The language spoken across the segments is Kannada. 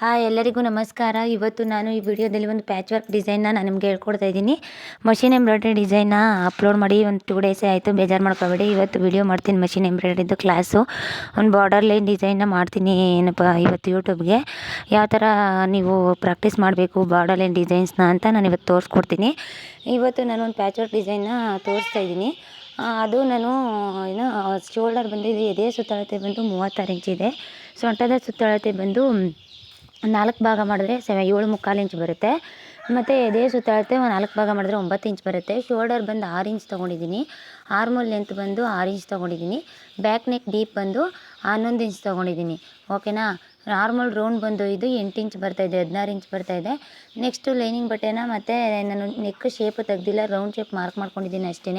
ಹಾಯ್, ಎಲ್ಲರಿಗೂ ನಮಸ್ಕಾರ. ಇವತ್ತು ನಾನು ಈ ವಿಡಿಯೋದಲ್ಲಿ ಒಂದು ಪ್ಯಾಚ್ ವರ್ಕ್ ಡಿಸೈನ್ನ ನಾನು ನಿಮ್ಗೆ ಹೇಳ್ಕೊಡ್ತಾ ಇದ್ದೀನಿ. ಮಷಿನ್ ಎಂಬ್ರಾಯ್ಡ್ರಿ ಡಿಸೈನ್ನ ಅಪ್ಲೋಡ್ ಮಾಡಿ ಒಂದು ಟೂ ಡೇಸೇ ಆಯಿತು, ಬೇಜಾರು ಮಾಡ್ಕೊಬೇಡಿ. ಇವತ್ತು ವಿಡಿಯೋ ಮಾಡ್ತೀನಿ ಮಷಿನ್ ಎಂಬ್ರಾಯ್ಡ್ರಿದು ಕ್ಲಾಸು ಒಂದು ಬಾರ್ಡರ್ ಲೈನ್ ಡಿಸೈನ್ನ ಮಾಡ್ತೀನಿ ಏನಪ್ಪ ಇವತ್ತು ಯೂಟ್ಯೂಬ್ಗೆ ಯಾವ ಥರ ನೀವು ಪ್ರಾಕ್ಟೀಸ್ ಮಾಡಬೇಕು ಬಾರ್ಡರ್ ಲೈನ್ ಡಿಸೈನ್ಸ್ನ ಅಂತ ನಾನು ಇವತ್ತು ತೋರಿಸ್ಕೊಡ್ತೀನಿ. ಇವತ್ತು ನಾನು ಒಂದು ಪ್ಯಾಚ್ ವರ್ಕ್ ಡಿಸೈನ್ನ ತೋರಿಸ್ತಾ ಇದ್ದೀನಿ. ಅದು ನಾನು, ಏನು ಶೋಲ್ಡರ್ ಬಂದು ಇದು ಎದೆ ಸುತ್ತಳತೆ ಬಂದು ಮೂವತ್ತಾರು ಇಂಚ್ ಇದೆ. ಸೊಂಟದ ಸುತ್ತಳತೆ ಬಂದು ನಾಲ್ಕು ಭಾಗ ಮಾಡಿದ್ರೆ ಸೆವೆ ಏಳು ಮುಕ್ಕಾಲು ಇಂಚ್ ಬರುತ್ತೆ. ಮತ್ತು ಎದೆ ಒಂದು ನಾಲ್ಕು ಭಾಗ ಮಾಡಿದ್ರೆ ಒಂಬತ್ತು ಇಂಚ್ ಬರುತ್ತೆ. ಶೋಲ್ಡರ್ ಬಂದು ಆರು ಇಂಚ್ ತೊಗೊಂಡಿದ್ದೀನಿ. ಆರ್ಮೋಲ್ ಲೆಂತ್ ಬಂದು ಆರು ಇಂಚ್ ತೊಗೊಂಡಿದ್ದೀನಿ. ಬ್ಯಾಕ್ ನೆಕ್ ಡೀಪ್ ಬಂದು ಹನ್ನೊಂದು ಇಂಚ್ ತೊಗೊಂಡಿದ್ದೀನಿ. ಓಕೆನಾ? ನಾರ್ಮಲ್ ರೌಂಡ್ ಬಂದು ಇದು ಎಂಟು ಇಂಚ್ ಬರ್ತಾಯಿದೆ ಹದಿನಾರು ಇಂಚ್ ಬರ್ತಾಯಿದೆ ನೆಕ್ಸ್ಟು ಲೈನಿಂಗ್ ಬಟ್ಟೆನ ಮತ್ತು ನಾನು ನೆಕ್ ಶೇಪ್ ತೆಗ್ದಿಲ್ಲ ರೌಂಡ್ ಶೇಪ್ ಮಾರ್ಕ್ ಮಾಡ್ಕೊಂಡಿದ್ದೀನಿ ಅಷ್ಟೇ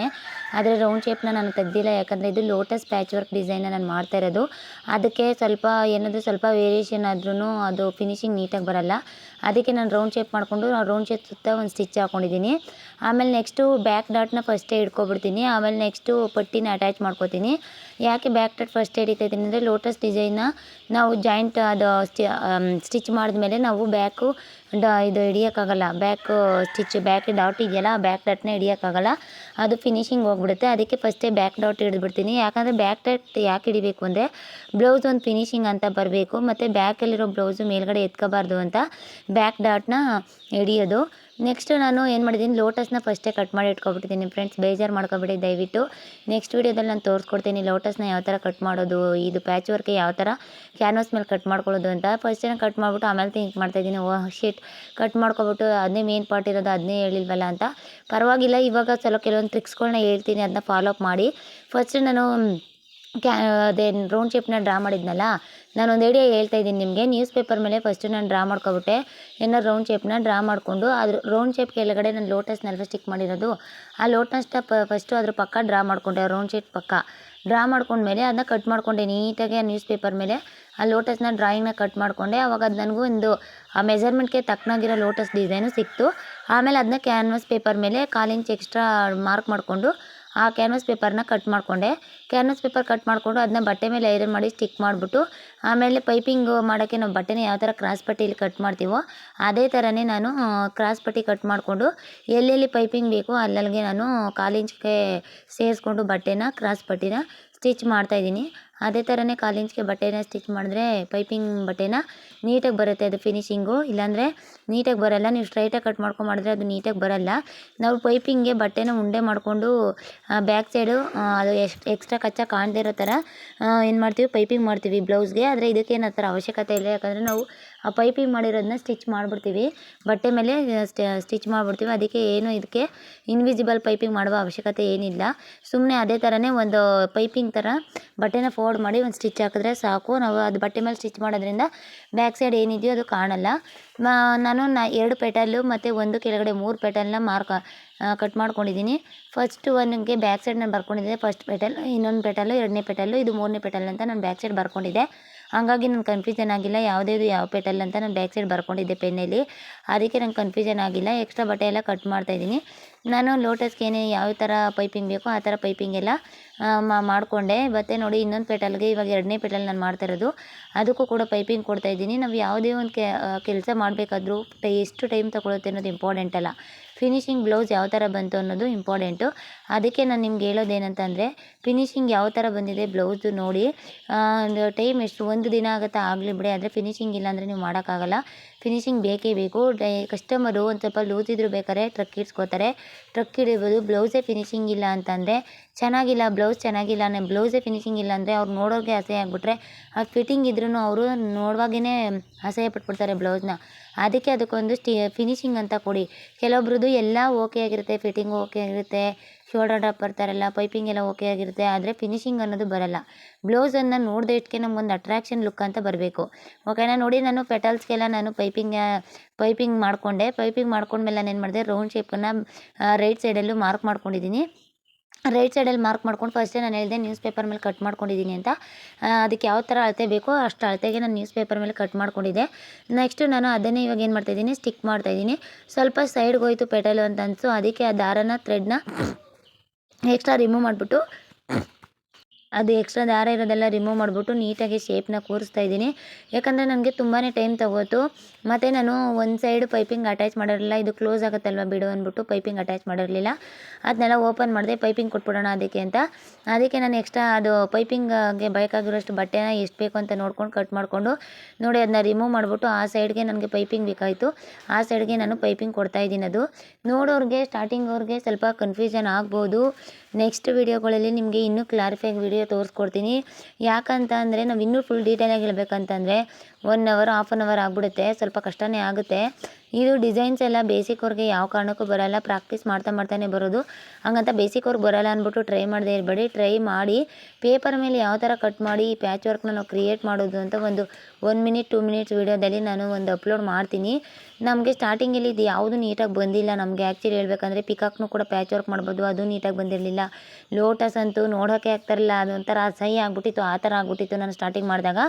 ಆದರೆ ರೌಂಡ್ ಶೇಪ್ನ ನಾನು ತೆಗ್ದಿಲ್ಲ, ಯಾಕಂದರೆ ಇದು ಲೋಟಸ್ ಪ್ಯಾಚ್ ವರ್ಕ್ ಡಿಸೈನ್ನ ನಾನು ಮಾಡ್ತಾ ಇರೋದು. ಅದಕ್ಕೆ ಸ್ವಲ್ಪ ಏನಾದರೂ ಸ್ವಲ್ಪ ವೇರಿಯೇಷನ್ ಆದ್ರೂ ಅದು ಫಿನಿಶಿಂಗ್ ನೀಟಾಗಿ ಬರಲ್ಲ. ಅದಕ್ಕೆ ನಾನು ರೌಂಡ್ ಶೇಪ್ ಮಾಡಿಕೊಂಡು ರೌಂಡ್ ಶೇಪ್ ಸುತ್ತ ಒಂದು ಸ್ಟಿಚ್ ಹಾಕೊಂಡಿದ್ದೀನಿ. ಆಮೇಲೆ ನೆಕ್ಸ್ಟು ಬ್ಯಾಕ್ ಡಾಟ್ನ ಫಸ್ಟೇ ಇಟ್ಕೊಬಿಡ್ತೀನಿ. ಆಮೇಲೆ ನೆಕ್ಸ್ಟು ಪಟ್ಟಿನ ಅಟ್ಯಾಚ್ ಮಾಡ್ಕೊತೀನಿ. ಯಾಕೆ ಬ್ಯಾಕ್ ಟಟ್ ಫಸ್ಟ್ ಹಿಡಿತಾ ಇದ್ದೀನಿ ಅಂದರೆ ಲೋಟಸ್ ಡಿಸೈನ್ನ ನಾವು ಜಾಯಿಂಟ್ ಅದು ಸ್ಟಿಚ್ ಮಾಡಿದ್ಮೇಲೆ ನಾವು ಬ್ಯಾಕು ಡ, ಇದು ಹಿಡಿಯೋಕ್ಕಾಗಲ್ಲ. ಬ್ಯಾಕ್ ಸ್ಟಿಚ್ ಬ್ಯಾಕ್ ಡಾಟ್ ಇದೆಯಲ್ಲ ಬ್ಯಾಕ್ ಡಾಟ್ನ ಹಿಡಿಯೋಕ್ಕಾಗಲ್ಲ. ಅದು ಫಿನಿಶಿಂಗ್ ಹೋಗ್ಬಿಡುತ್ತೆ. ಅದಕ್ಕೆ ಫಸ್ಟೇ ಬ್ಯಾಕ್ ಡಾಟ್ ಹಿಡಿದ್ಬಿಡ್ತೀನಿ. ಯಾಕಂದರೆ ಬ್ಯಾಕ್ ಡಾಟ್ ಯಾಕೆ ಹಿಡಿಬೇಕು ಅಂದರೆ ಬ್ಲೌಸ್ ಒಂದು ಫಿನಿಶಿಂಗ್ ಅಂತ ಬರಬೇಕು. ಮತ್ತು ಬ್ಯಾಕಲ್ಲಿರೋ ಬ್ಲೌಸು ಮೇಲ್ಗಡೆ ಎತ್ಕೋಬಾರ್ದು ಅಂತ ಬ್ಯಾಕ್ ಡಾಟ್ನ ಹಿಡಿಯೋದು. ನೆಕ್ಸ್ಟ್ ನಾನು ಏನು ಮಾಡಿದ್ದೀನಿ ಲೋಟಸ್ನ ಫಸ್ಟೇ ಕಟ್ ಮಾಡಿ ಇಟ್ಕೊಬಿಟ್ಟಿದ್ದೀನಿ ಫ್ರೆಂಡ್ಸ್ ಬೇಜಾರು ಮಾಡ್ಕೊಬಿಡಿ ದಯವಿಟ್ಟು. ನೆಕ್ಸ್ಟ್ ವೀಡಿಯೋದಲ್ಲಿ ನಾನು ತೋರಿಸ್ಕೊಡ್ತೀನಿ ಲೋಟಸ್ನ ಯಾವ ಥರ ಕಟ್ ಮಾಡೋದು, ಇದು ಪ್ಯಾಚ್ ವರ್ಕ್ ಯಾವ ಥರ ಕ್ಯಾನ್ವಾಸ್ ಮೇಲೆ ಕಟ್ ಮಾಡ್ಕೊಳ್ಳೋದು ಅಂತ. ಫಸ್ಟೇ ಕಟ್ ಮಾಡಿಬಿಟ್ಟು ಆಮೇಲೆ ಥಿಂಕ್ ಮಾಡ್ತಾಯಿದ್ದೀನಿ ಓ ಶೀಟ್ ಕಟ್ ಮಾಡ್ಕೊಬಿಟ್ಟು ಅದನ್ನೇ ಮೇನ್ ಪಾರ್ಟ್ ಇರೋದು ಅದನ್ನೇ ಹೇಳಿಲ್ವಲ್ಲ ಅಂತ. ಪರವಾಗಿಲ್ಲ, ಇವಾಗ ಸ್ವಲ್ಪ ಕೆಲವೊಂದು ಟ್ರಿಕ್ಸ್ಗಳನ್ನ ಹೇಳ್ತೀನಿ ಅದನ್ನ ಫಾಲೋ ಅಪ್ ಮಾಡಿ. ಫಸ್ಟ್ ನಾನು ಕ್ಯಾ ಅದೇ ರೌಂಡ್ ಶೇಪ್ನ ಡ್ರಾ ಮಾಡಿದ್ನಲ್ಲ ನಾನು ಒಂದು ಐಡಿಯಾ ಹೇಳ್ತಾ ಇದ್ದೀನಿ ನಿಮಗೆ. ನ್ಯೂಸ್ ಪೇಪರ್ ಮೇಲೆ ಫಸ್ಟು ನಾನು ಡ್ರಾ ಮಾಡ್ಕೊಬಿಟ್ಟೆ. ಏನೋ ರೌಂಡ್ ಶೇಪ್ನ ಡ್ರಾ ಮಾಡಿಕೊಂಡು ಅದ್ರ ರೌಂಡ್ ಶೇಪ್ ಕೆಳಗಡೆ ನಾನು ಲೋಟಸ್ನೆಲ್ಲ ಸ್ಟಿಕ್ ಮಾಡಿರೋದು. ಆ ಲೋಟಸ್ನ ಪ ಫಸ್ಟು ಅದ್ರ ಪಕ್ಕ ಡ್ರಾ ಮಾಡಿಕೊಂಡೆ ರೌಂಡ್ ಶೇಪ್ ಪಕ್ಕ. ಡ್ರಾ ಮಾಡ್ಕೊಂಡ್ಮೇಲೆ ಅದನ್ನ ಕಟ್ ಮಾಡಿಕೊಂಡೆ ನೀಟಾಗಿ ಆ ನ್ಯೂಸ್ ಪೇಪರ್ ಮೇಲೆ. ಆ ಲೋಟಸ್ನ ಡ್ರಾಯಿಂಗ್ನ ಕಟ್ ಮಾಡಿಕೊಂಡೆ. ಆವಾಗ ಅದು ನನಗೂ ಒಂದು, ಆ ಮೆಜರ್ಮೆಂಟ್ಗೆ ತಕ್ಕನಾಗಿರೋ ಲೋಟಸ್ ಡಿಸೈನು ಸಿಕ್ತು. ಆಮೇಲೆ ಅದನ್ನ ಕ್ಯಾನ್ವಾಸ್ ಪೇಪರ್ ಮೇಲೆ ಕಾಲಿಂಚ್ ಎಕ್ಸ್ಟ್ರಾ ಮಾರ್ಕ್ ಮಾಡಿಕೊಂಡು ಆ ಕ್ಯಾನ್ವಸ್ ಪೇಪರ್ನ ಕಟ್ ಮಾಡಿಕೊಂಡೆ. ಕ್ಯಾನ್ವಸ್ ಪೇಪರ್ ಕಟ್ ಮಾಡಿಕೊಂಡು ಅದನ್ನ ಬಟ್ಟೆ ಮೇಲೆ ಐರನ್ ಮಾಡಿ ಸ್ಟಿಕ್ ಮಾಡಿಬಿಟ್ಟು, ಆಮೇಲೆ ಪೈಪಿಂಗ್ ಮಾಡೋಕ್ಕೆ ನಾವು ಬಟ್ಟೆನ ಯಾವ ಥರ ಕ್ರಾಸ್ ಪಟ್ಟಿಯಲ್ಲಿ ಕಟ್ ಮಾಡ್ತೀವೋ ಅದೇ ಥರನೇ ನಾನು ಕ್ರಾಸ್ ಪಟ್ಟಿ ಕಟ್ ಮಾಡಿಕೊಂಡು ಎಲ್ಲೆಲ್ಲಿ ಪೈಪಿಂಗ್ ಬೇಕೋ ಅಲ್ಲಲ್ಲಿಗೆ ನಾನು ಕಾಲು ಇಂಚ್ಗೆ ಸೇರಿಸ್ಕೊಂಡು ಬಟ್ಟೆನ ಕ್ರಾಸ್ ಪಟ್ಟಿನ ಸ್ಟಿಚ್ ಮಾಡ್ತಾಯಿದ್ದೀನಿ ಅದೇ ಥರನೇ ಕಾಲು ಬಟ್ಟೆನ ಸ್ಟಿಚ್ ಮಾಡಿದ್ರೆ ಪೈಪಿಂಗ್ ಬಟ್ಟೆನ ನೀಟಾಗಿ ಬರುತ್ತೆ ಅದು ಫಿನಿಶಿಂಗು. ಇಲ್ಲಾಂದರೆ ನೀಟಾಗಿ ಬರಲ್ಲ. ನೀವು ಸ್ಟ್ರೈಟಾಗಿ ಕಟ್ ಮಾಡ್ಕೊಂಡು ಮಾಡಿದ್ರೆ ಅದು ನೀಟಾಗಿ ಬರಲ್ಲ. ನಾವು ಪೈಪಿಂಗ್ಗೆ ಬಟ್ಟೆನ ಉಂಡೆ ಮಾಡಿಕೊಂಡು ಬ್ಯಾಕ್ ಸೈಡು ಅದು ಎಷ್ಟು ಎಕ್ಸ್ಟ್ರಾ ಕಚ್ಚಾ ಕಾಣದೇ ಇರೋ ಥರ ಏನು ಮಾಡ್ತೀವಿ? ಪೈಪಿಂಗ್ ಮಾಡ್ತೀವಿ ಬ್ಲೌಸ್ಗೆ. ಆದರೆ ಇದಕ್ಕೇನು ಆ ಥರ ಅವಶ್ಯಕತೆ ಇಲ್ಲ. ಯಾಕಂದರೆ ನಾವು, ಆ, ಪೈಪಿಂಗ್ ಮಾಡಿರೋದನ್ನ ಸ್ಟಿಚ್ ಮಾಡಿಬಿಡ್ತೀವಿ. ಬಟ್ಟೆ ಮೇಲೆ ಸ್ಟಿಚ್ ಮಾಡಿಬಿಡ್ತೀವಿ. ಅದಕ್ಕೆ ಏನು ಇದಕ್ಕೆ ಇನ್ವಿಸಿಬಲ್ ಪೈಪಿಂಗ್ ಮಾಡುವ ಅವಶ್ಯಕತೆ ಏನಿಲ್ಲ. ಸುಮ್ಮನೆ ಅದೇ ಥರನೇ ಒಂದು ಪೈಪಿಂಗ್ ಥರ ಬಟ್ಟೆನ ಫೋಲ್ಡ್ ಮಾಡಿ ಒಂದು ಸ್ಟಿಚ್ ಹಾಕಿದ್ರೆ ಸಾಕು. ನಾವು ಅದು ಬಟ್ಟೆ ಮೇಲೆ ಸ್ಟಿಚ್ ಮಾಡೋದ್ರಿಂದ ಬ್ಯಾಕ್ ಸೈಡ್ ಏನಿದೆಯೋ ಅದು ಕಾಣಲ್ಲ. ನಾನು ನಾ, ಎರಡು ಪೆಟಲ್ಲು ಮತ್ತು ಒಂದು ಕೆಳಗಡೆ ಮೂರು ಪೆಟಲ್ನ ಮಾರ್ಕ್ ಕಟ್ ಮಾಡ್ಕೊಂಡಿದ್ದೀನಿ. ಫಸ್ಟ್ ಒನ್ಗೆ ಬ್ಯಾಕ್ ಸೈಡ್ ನಾನು ಬರ್ಕೊಂಡಿದ್ದೆ. ಫಸ್ಟ್ ಪೆಟಲ್ ಇನ್ನೊಂದು ಪೆಟಲ್ಲು ಎರಡನೇ ಪೆಟಲ್ಲು ಇದು ಮೂರನೇ ಪೆಟಲ್ ಅಂತ ನಾನು ಬ್ಯಾಕ್ ಸೈಡ್ ಬರ್ಕೊಂಡಿದ್ದೆ. ಹಂಗಾಗಿ ನಂಗೆ ಕನ್ಫ್ಯೂಷನ್ ಆಗಿಲ್ಲ. ಯಾವುದೇದು ಯಾವ ಪೆಟಲ್ ಅಂತ ನಾನು ಬ್ಯಾಕ್ ಸೈಡ್ ಬರ್ಕೊಂಡಿದ್ದೆ ಪೆನ್ನಲ್ಲಿ ಅದಕ್ಕೆ ನಂಗೆ ಕನ್ಫ್ಯೂಷನ್ ಆಗಿಲ್ಲ. ಎಕ್ಸ್ಟ್ರಾ ಬಟ್ಟೆ ಎಲ್ಲ ಕಟ್ ಮಾಡ್ತಾಯಿದ್ದೀನಿ ನಾನು ಲೋಟಸ್ಗೆ ಏನೇ ಯಾವ ಥರ ಪೈಪಿಂಗ್ ಬೇಕೋ ಆ ಥರ ಪೈಪಿಂಗ್ ಎಲ್ಲ ಮಾಡಿಕೊಂಡೆ. ಮತ್ತು ನೋಡಿ ಇನ್ನೊಂದು ಪೆಟಲ್ಗೆ ಇವಾಗ ಎರಡನೇ ಪೆಟಲ್ ನಾನು ಮಾಡ್ತಾ ಇರೋದು. ಅದಕ್ಕೂ ಕೂಡ ಪೈಪಿಂಗ್ ಕೊಡ್ತಾಯಿದ್ದೀನಿ ನಾವು ಯಾವುದೇ ಒಂದು ಕೆಲಸ ಮಾಡಬೇಕಾದ್ರೂ ಎಷ್ಟು ಟೈಮ್ ತಗೊಳುತ್ತೆ ಅನ್ನೋದು ಇಂಪಾರ್ಟೆಂಟ್ ಅಲ್ಲ. ಫಿನಿಶಿಂಗ್ ಬ್ಲೌಸ್ ಯಾವ ಥರ ಬಂತು ಅನ್ನೋದು ಇಂಪಾರ್ಟೆಂಟು ಅದಕ್ಕೆ ನಾನು ನಿಮ್ಗೆ ಹೇಳೋದೇನಂತಂದರೆ ಫಿನಿಶಿಂಗ್ ಯಾವ ಥರ ಬಂದಿದೆ ಬ್ಲೌಸು ನೋಡಿ. ಒಂದು ಟೈಮ್ ಎಷ್ಟು, ಒಂದು ದಿನ ಆಗುತ್ತೆ ಆಗಲಿ ಬಿಡಿ, ಆದರೆ ಫಿನಿಶಿಂಗ್ ಇಲ್ಲ ಅಂದರೆ ನೀವು ಮಾಡೋಕ್ಕಾಗಲ್ಲ. ಫಿನಿಶಿಂಗ್ ಬೇಕೇ ಬೇಕು. ಕಸ್ಟಮರು ಒಂದು ಸ್ವಲ್ಪ ಲೂಸ್ ಇದ್ರೂ ಬೇಕಾದ್ರೆ ಟ್ರಕ್ ಇಡ್ಸ್ಕೋತಾರೆ. ಟ್ರಕ್ ಹಿಡಿಬೋದು ಬ್ಲೌಸೇ ಫಿನಿಶಿಂಗ್ ಇಲ್ಲ ಅಂತಂದರೆ ಚೆನ್ನಾಗಿಲ್ಲ ಬ್ಲೌಸ್ ಚೆನ್ನಾಗಿಲ್ಲ ನಾನು ಬ್ಲೌಸೇ ಫಿನಿಶಿಂಗ್ ಇಲ್ಲ ಅಂದರೆ ಅವ್ರು ನೋಡೋರಿಗೆ ಅಸಹ್ಯ ಆಗಿಬಿಟ್ರೆ, ಆ ಫಿಟ್ಟಿಂಗ್ ಇದ್ರೂ ಅವರು ನೋಡುವಾಗೇ ಅಸಹ್ಯ ಪಟ್ಬಿಡ್ತಾರೆ ಬ್ಲೌಸ್ನ ಅದಕ್ಕೆ ಅದಕ್ಕೊಂದು ಸ್ಟಿ ಫಿನಿಶಿಂಗ್ ಅಂತ ಕೊಡಿ. ಕೆಲವೊಬ್ರದ್ದು ಎಲ್ಲ ಓಕೆ ಆಗಿರುತ್ತೆ ಫಿಟ್ಟಿಂಗ್ ಓಕೆ ಆಗಿರುತ್ತೆ ಶೋಲ್ಡರ್ ಡ್ರಾಪ್ ಬರ್ತಾರಲ್ಲ ಪೈಪಿಂಗ್ ಎಲ್ಲ ಓಕೆ ಆಗಿರುತ್ತೆ, ಆದರೆ ಫಿನಿಶಿಂಗ್ ಅನ್ನೋದು ಬರಲ್ಲ. ಬ್ಲೌಸನ್ನು ನೋಡಿದ ಇಟ್ಕೆ ನಮ್ಗೊಂದು ಅಟ್ರಾಕ್ಷನ್ ಲುಕ್ ಅಂತ ಬರಬೇಕು. ಓಕೆನಾ ನೋಡಿ ನಾನು ಪೆಟಲ್ಸ್ಗೆಲ್ಲ ನಾನು ಪೈಪಿಂಗ್ ಪೈಪಿಂಗ್ ಮಾಡಿಕೊಂಡೆ. ಪೈಪಿಂಗ್ ಮಾಡ್ಕೊಂಡ್ಮೇಲೆ ನಾನು ಏನು ಮಾಡಿದೆ ರೌಂಡ್ ಶೇಪನ್ನು ರೈಟ್ ಸೈಡಲ್ಲೂ ಮಾರ್ಕ್ ಮಾಡ್ಕೊಂಡಿದ್ದೀನಿ ರೈಟ್ ಸೈಡಲ್ಲಿ ಮಾರ್ಕ್ ಮಾಡ್ಕೊಂಡು ಫಸ್ಟೇ ನಾನು ಹೇಳಿದೆ ನ್ಯೂಸ್ ಪೇಪರ್ ಮೇಲೆ ಕಟ್ ಮಾಡ್ಕೊಂಡಿದ್ದೀನಿ ಅಂತ. ಅದಕ್ಕೆ ಯಾವ ಥರ ಅಳತೆ ಬೇಕೋ ಅಷ್ಟು ಅಳತೆಗೆ ನಾನು ನ್ಯೂಸ್ ಪೇಪರ್ ಮೇಲೆ ಕಟ್ ಮಾಡ್ಕೊಂಡಿದ್ದೆ. ನೆಕ್ಸ್ಟು ನಾನು ಅದನ್ನೇ ಇವಾಗ ಏನು ಮಾಡ್ತಾಯಿದ್ದೀನಿ ಸ್ಟಿಕ್ ಮಾಡ್ತಾಯಿದ್ದೀನಿ ಸ್ವಲ್ಪ ಸೈಡ್ಗೆ ಹೋಯ್ತು ಪೆಟಲು ಅಂತ ಅನಿಸು, ಅದಕ್ಕೆ ಆ ದಾರನ ಥ್ರೆಡ್ನ ಎಕ್ಸ್ಟ್ರಾ ರಿಮೂವ್ ಮಾಡಿಬಿಟ್ಟು ಅದು ಎಕ್ಸ್ಟ್ರಾ ದಾರ ಇರೋದೆಲ್ಲ ರಿಮೂವ್ ಮಾಡಿಬಿಟ್ಟು ನೀಟಾಗಿ ಶೇಪ್ನ ಕೂರಿಸ್ತಾ ಇದ್ದೀನಿ. ಯಾಕಂದರೆ ನನಗೆ ತುಂಬಾ ಟೈಮ್ ತಗೋತು. ಮತ್ತು ನಾನು ಒಂದು ಸೈಡ್ ಪೈಪಿಂಗ್ ಅಟ್ಯಾಚ್ ಮಾಡಿರಲಿಲ್ಲ. ಇದು ಕ್ಲೋಸ್ ಆಗುತ್ತಲ್ವ ಬಿಡು ಅಂದ್ಬಿಟ್ಟು ಪೈಪಿಂಗ್ ಅಟ್ಯಾಚ್ ಮಾಡಿರಲಿಲ್ಲ. ಅದನ್ನೆಲ್ಲ ಓಪನ್ ಮಾಡಿದೆ ಪೈಪಿಂಗ್ ಕೊಟ್ಬಿಡೋಣ ಅದಕ್ಕೆ ಅಂತ. ಅದಕ್ಕೆ ನಾನು ಎಕ್ಸ್ಟ್ರಾ ಅದು ಪೈಪಿಂಗ್ಗೆ ಬೇಕಾಗಿರೋಷ್ಟು ಬಟ್ಟೆನ ಎಷ್ಟು ಬೇಕು ಅಂತ ನೋಡ್ಕೊಂಡು ಕಟ್ ಮಾಡಿಕೊಂಡು ನೋಡಿ ಅದನ್ನ ರಿಮೂವ್ ಮಾಡಿಬಿಟ್ಟು ಆ ಸೈಡ್ಗೆ ನನಗೆ ಪೈಪಿಂಗ್ ಬೇಕಾಯಿತು. ಆ ಸೈಡ್ಗೆ ನಾನು ಪೈಪಿಂಗ್ ಕೊಡ್ತಾ ಇದ್ದೀನಿ ಅದು. ನೋಡೋರಿಗೆ ಸ್ಟಾರ್ಟಿಂಗ್ ಅವ್ರಿಗೆ ಸ್ವಲ್ಪ ಕನ್ಫ್ಯೂಷನ್ ಆಗ್ಬೋದು. ನೆಕ್ಸ್ಟ್ ವೀಡಿಯೋಗಳಲ್ಲಿ ನಿಮಗೆ ಇನ್ನೂ ಕ್ಲಾರಿಫೈ ವಿಡಿಯೋ ತೋರಿಸ್ಕೊಡ್ತೀನಿ. ಯಾಕಂತ ಅಂದರೆ ನಾವು ಇನ್ನೂ ಫುಲ್ ಡೀಟೇಲಾಗಿ ಹೇಳ್ಬೇಕಂತಂದರೆ one hour half an hour ಆಗಿಬಿಡುತ್ತೆ. ಸ್ವಲ್ಪ ಕಷ್ಟನೇ ಆಗುತ್ತೆ. ಇದು ಡಿಸೈನ್ಸ್ ಎಲ್ಲ ಬೇಸಿಕ್ ಅವ್ರಿಗೆ ಯಾವ ಕಾರಣಕ್ಕೂ ಬರೋಲ್ಲ. ಪ್ರಾಕ್ಟೀಸ್ ಮಾಡ್ತಾ ಮಾಡ್ತಾನೆ ಬರೋದು. ಹಂಗಂತ ಬೇಸಿಕ್ ಅವ್ರಿಗೆ ಬರೋಲ್ಲ ಅಂದ್ಬಿಟ್ಟು ಟ್ರೈ ಮಾಡದೇ ಇರಬೇಡಿ. ಟ್ರೈ ಮಾಡಿ ಪೇಪರ್ ಮೇಲೆ ಯಾವ ಥರ ಕಟ್ ಮಾಡಿ ಈ ಪ್ಯಾಚ್ ವರ್ಕ್ನ ನಾವು ಕ್ರಿಯೇಟ್ ಮಾಡೋದು ಅಂತ ಒಂದು ಒನ್ ಮಿನಿಟ್ ಟೂ ಮಿನಿಟ್ಸ್ ವೀಡಿಯೋದಲ್ಲಿ ನಾನು ಒಂದು ಅಪ್ಲೋಡ್ ಮಾಡ್ತೀನಿ. ನಮಗೆ ಸ್ಟಾರ್ಟಿಂಗಲ್ಲಿ ಇದು ಯಾವುದು ನೀಟಾಗಿ ಬಂದಿಲ್ಲ. ನಮಗೆ ಆ್ಯಕ್ಚುಲಿ ಹೇಳ್ಬೇಕಂದ್ರೆ ಪಿಕಾಕ್ನು ಕೂಡ ಪ್ಯಾಚ್ ವರ್ಕ್ ಮಾಡ್ಬೋದು. ಅದು ನೀಟಾಗಿ ಬಂದಿರಲಿಲ್ಲ. ಲೋಟಸ್ ಅಂತೂ ನೋಡೋಕ್ಕೆ ಆಗ್ತಾರಲ್ಲ. ಅದೊಂಥರ ಅಸಹ್ಯ ಆಗ್ಬಿಟ್ಟಿತ್ತು. ಆ ಥರ ಆಗ್ಬಿಟ್ಟಿತ್ತು ನಾನು ಸ್ಟಾರ್ಟಿಂಗ್ ಮಾಡಿದಾಗ.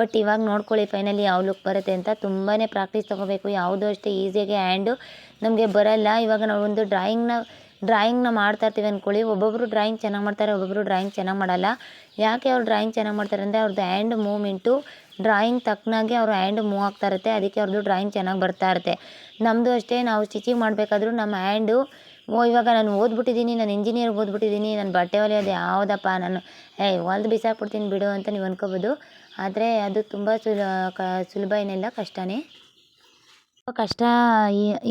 ಬಟ್ ಇವಾಗ ನೋಡ್ಕೊಳ್ಳಿ ಫೈನಲಿ ಯಾವ ಲುಕ್ ಬರುತ್ತೆ ಅಂತ. ತುಂಬಾ ಪ್ರಾಕ್ಟೀಸ್ ತೊಗೋಬೇಕು. ಯಾವುದೂ ಅಷ್ಟೇ ಈಸಿಯಾಗಿ ಆ್ಯಂಡು ನಮಗೆ ಬರಲ್ಲ. ಇವಾಗ ನಾವು ಒಂದು ಡ್ರಾಯಿಂಗ್ನ ಡ್ರಾಯಿಂಗ್ನ ಮಾಡ್ತಾ ಇರ್ತೀವಿ ಅಂದ್ಕೊಳ್ಳಿ ಒಬ್ಬೊಬ್ಬರು ಡ್ರಾಯಿಂಗ್ ಚೆನ್ನಾಗಿ ಮಾಡ್ತಾರೆ ಒಬ್ಬೊಬ್ಬರು ಡ್ರಾಯಿಂಗ್ ಚೆನ್ನಾಗಿ ಮಾಡಲ್ಲ. ಯಾಕೆ ಅವ್ರು ಡ್ರಾಯಿಂಗ್ ಚೆನ್ನಾಗಿ ಮಾಡ್ತಾರೆ ಅಂದರೆ ಅವ್ರದ್ದು ಹ್ಯಾಂಡ್ ಮೂವ್ಮೆಂಟು ಡ್ರಾಯಿಂಗ್ ತಕ್ಕನಾಗೆ ಅವ್ರ ಹ್ಯಾಂಡ್ ಮೂವ್ ಆಗ್ತಾ ಇರುತ್ತೆ. ಅದಕ್ಕೆ ಅವ್ರದ್ದು ಡ್ರಾಯಿಂಗ್ ಚೆನ್ನಾಗಿ ಬರ್ತಾ ಇರುತ್ತೆ. ನಮ್ಮದು ಅಷ್ಟೇ, ನಾವು ಸ್ಟಿಚಿಂಗ್ ಮಾಡಬೇಕಾದ್ರೂ ನಮ್ಮ ಆ್ಯಂಡು ಓ, ಇವಾಗ ನಾನು ಓದ್ಬಿಟ್ಟಿದ್ದೀನಿ, ನಾನು ಇಂಜಿನಿಯರ್ ಓದ್ಬಿಟ್ಟಿದ್ದೀನಿ ನಾನು ಬಟ್ಟೆ ಹೊಲಿಯೋದು ಯಾವುದಪ್ಪ, ನಾನು ಏಯ್ ಹೊಲ್ದು ಬಿಸಾಕ್ಬಿಡ್ತೀನಿ ಬಿಡು ಅಂತ ನೀವು ಅಂದ್ಕೋಬೋದು ಆದರೆ ಅದು ತುಂಬ ಸುಲ, ಕ, ಸುಲಭ ಏನಿಲ್ಲ, ಕಷ್ಟನೇ. ಕಷ್ಟ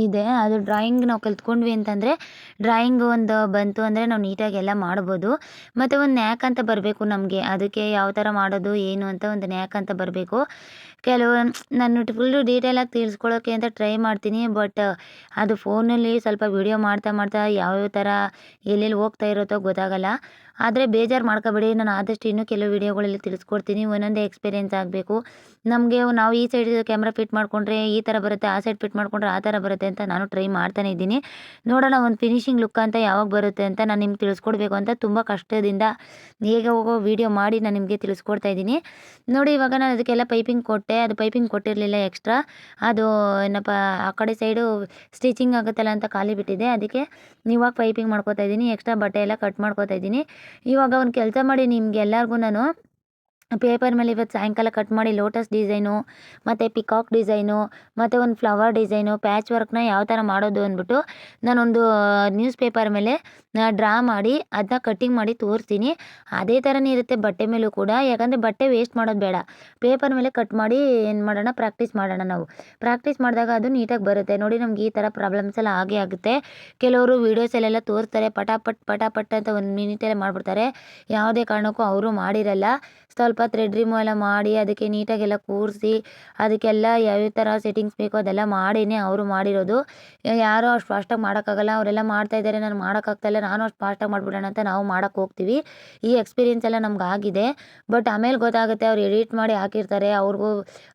ಇದೆ. ಅದು ಡ್ರಾಯಿಂಗ್ ನಾವು ಕಲ್ತ್ಕೊಂಡ್ವಿ ಅಂತಂದರೆ ಡ್ರಾಯಿಂಗ್ ಒಂದು ಬಂತು ಅಂದರೆ ನಾವು ನೀಟಾಗಿ ಎಲ್ಲ ಮಾಡ್ಬೋದು. ಮತ್ತು ಒಂದು ನ್ಯಾಕ್ ಅಂತ ಬರಬೇಕು ನಮಗೆ. ಅದಕ್ಕೆ ಯಾವ ಥರ ಮಾಡೋದು, ಏನು ಅಂತ ಒಂದು ನ್ಯಾಕ್ ಅಂತ ಬರಬೇಕು. ಕೆಲವು, ನಾನು ಫುಲ್ಲು ಡೀಟೇಲಾಗಿ ತಿಳಿಸ್ಕೊಳ್ಳೋಕ್ಕೆ ಅಂತ ಟ್ರೈ ಮಾಡ್ತೀನಿ ಬಟ್ ಅದು ಫೋನಲ್ಲಿ ಸ್ವಲ್ಪ ವಿಡಿಯೋ ಮಾಡ್ತಾ ಮಾಡ್ತಾ ಯಾವ್ಯಾವ ಥರ ಎಲ್ಲೆಲ್ಲಿ ಹೋಗ್ತಾ ಇರುತ್ತೋ ಗೊತ್ತಾಗಲ್ಲ. ಆದರೆ ಬೇಜಾರು ಮಾಡ್ಕೋಬೇಡಿ. ನಾನು ಆದಷ್ಟು ಇನ್ನೂ ಕೆಲವು ವೀಡಿಯೋಗಳಲ್ಲಿ ತಿಳಿಸ್ಕೊಡ್ತೀನಿ. ಒಂದೊಂದೇ ಎಕ್ಸ್ಪೀರಿಯೆನ್ಸ್ ಆಗಬೇಕು. ನಮಗೆ ನಾವು ಈ ಸೈಡ್ ಕ್ಯಾಮ್ರಾ ಫಿಟ್ ಮಾಡಿಕೊಂಡ್ರೆ ಈ ಥರ ಬರುತ್ತೆ, ಆ ಸೈಡ್ ಫಿಟ್ ಮಾಡಿಕೊಂಡ್ರೆ ಆ ಥರ ಬರುತ್ತೆ ಅಂತ ನಾನು ಟ್ರೈ ಮಾಡ್ತಾನೆ ಇದ್ದೀನಿ. ನೋಡೋಣ ಒಂದು ಫಿನಿಶಿಂಗ್ ಲುಕ್ ಅಂತ ಯಾವಾಗ ಬರುತ್ತೆ ಅಂತ ನಾನು ನಿಮ್ಗೆ ತಿಳಿಸ್ಕೊಡ್ಬೇಕು ಅಂತ ತುಂಬ ಕಷ್ಟದಿಂದ ಹೇಗೆ ಹೋಗೋ ವೀಡಿಯೋ ಮಾಡಿ ನಾನು ನಿಮಗೆ ತಿಳಿಸ್ಕೊಡ್ತಾ ಇದ್ದೀನಿ. ನೋಡಿ ಇವಾಗ ನಾನು ಅದಕ್ಕೆಲ್ಲ ಪೈಪಿಂಗ್ ಕೊಟ್ಟೆ. ಅದು ಪೈಪಿಂಗ್ ಕೊಟ್ಟಿರಲಿಲ್ಲ ಎಕ್ಸ್ಟ್ರಾ ಅದು ಏನಪ್ಪ, ಆ ಕಡೆ ಸೈಡು ಸ್ಟಿಚಿಂಗ್ ಆಗುತ್ತಲ್ಲ ಅಂತ ಖಾಲಿ ಬಿಟ್ಟಿದೆ. ಅದಕ್ಕೆ ನೀವಾಗ ಪೈಪಿಂಗ್ ಮಾಡ್ಕೋತಾ ಇದ್ದೀನಿ. ಎಕ್ಸ್ಟ್ರಾ ಬಟ್ಟೆ ಎಲ್ಲ ಕಟ್ ಮಾಡ್ಕೋತಾ ಇದ್ದೀನಿ. ಇವಾಗ ಒಂದು ಕೆಲಸ ಮಾಡಿ ನಿಮ್ಗೆ ಎಲ್ಲಾರ್ಗು ನಾನು ಪೇಪರ್ ಮೇಲೆ ಇವತ್ತು ಸಾಯಂಕಾಲ ಕಟ್ ಮಾಡಿ ಲೋಟಸ್ ಡಿಸೈನು, ಮತ್ತು ಪಿಕಾಕ್ ಡಿಸೈನು, ಮತ್ತು ಒಂದು ಫ್ಲವರ್ ಡಿಸೈನು, ಪ್ಯಾಚ್ ವರ್ಕ್ನ ಯಾವ ಥರ ಮಾಡೋದು ಅಂದ್ಬಿಟ್ಟು ನಾನೊಂದು ನ್ಯೂಸ್ ಪೇಪರ್ ಮೇಲೆ ಡ್ರಾ ಮಾಡಿ ಅದನ್ನ ಕಟ್ಟಿಂಗ್ ಮಾಡಿ ತೋರಿಸ್ತೀನಿ. ಅದೇ ಥರನೇ ಇರುತ್ತೆ ಬಟ್ಟೆ ಮೇಲೂ ಕೂಡ. ಯಾಕಂದರೆ ಬಟ್ಟೆ ವೇಸ್ಟ್ ಮಾಡೋದು ಬೇಡ. ಪೇಪರ್ ಮೇಲೆ ಕಟ್ ಮಾಡಿ ಏನು ಮಾಡೋಣ, ಪ್ರಾಕ್ಟೀಸ್ ಮಾಡೋಣ ನಾವು. ಪ್ರಾಕ್ಟೀಸ್ ಮಾಡಿದಾಗ ಅದು ನೀಟಾಗಿ ಬರುತ್ತೆ. ನೋಡಿ ನಮ್ಗೆ ಈ ಥರ ಪ್ರಾಬ್ಲಮ್ಸ್ ಎಲ್ಲ ಆಗೇ ಆಗುತ್ತೆ. ಕೆಲವರು ವೀಡಿಯೋಸಲ್ಲೆಲ್ಲ ತೋರಿಸ್ತಾರೆ, ಪಟಾಪಟ್ ಪಟಾಪಟ್ ಅಂತ ಒಂದು ಮಿನಿಟಲ್ಲೇ ಮಾಡಿಬಿಡ್ತಾರೆ. ಯಾವುದೇ ಕಾರಣಕ್ಕೂ ಅವರು ಮಾಡಿರಲ್ಲ. ಸ್ವಲ್ಪ ಥ್ರೆಡ್ ರಿಮೂವ್ ಎಲ್ಲ ಮಾಡಿ ಅದಕ್ಕೆ ನೀಟಾಗೆಲ್ಲ ಕೂರಿಸಿ, ಅದಕ್ಕೆಲ್ಲ ಯಾವ್ಯಾವ ಥರ ಸೆಟ್ಟಿಂಗ್ಸ್ ಬೇಕೋ ಅದೆಲ್ಲ ಮಾಡಿನೇ ಅವರು ಮಾಡಿರೋದು. ಯಾರೋ ಅಷ್ಟು ಫಾಸ್ಟಾಗಿ ಮಾಡೋಕ್ಕಾಗಲ್ಲ, ಅವರೆಲ್ಲ ಮಾಡ್ತಾಯಿದ್ದಾರೆ ನಾನು ಮಾಡೋಕ್ಕಾಗ್ತಾಯಿಲ್ಲ ನಾನು ಅಷ್ಟು ಫಾಸ್ಟಾಗಿ ಮಾಡಿಬಿಡೋಣ ಅಂತ ನಾವು ಮಾಡೋಕ್ಕೆ ಹೋಗ್ತೀವಿ. ಈ ಎಕ್ಸ್ಪೀರಿಯೆನ್ಸ್ ಎಲ್ಲ ನಮ್ಗೆ ಆಗಿದೆ. ಬಟ್ ಆಮೇಲೆ ಗೊತ್ತಾಗುತ್ತೆ ಅವ್ರು ಎಡಿಟ್ ಮಾಡಿ ಹಾಕಿರ್ತಾರೆ, ಅವ್ರಿಗೂ,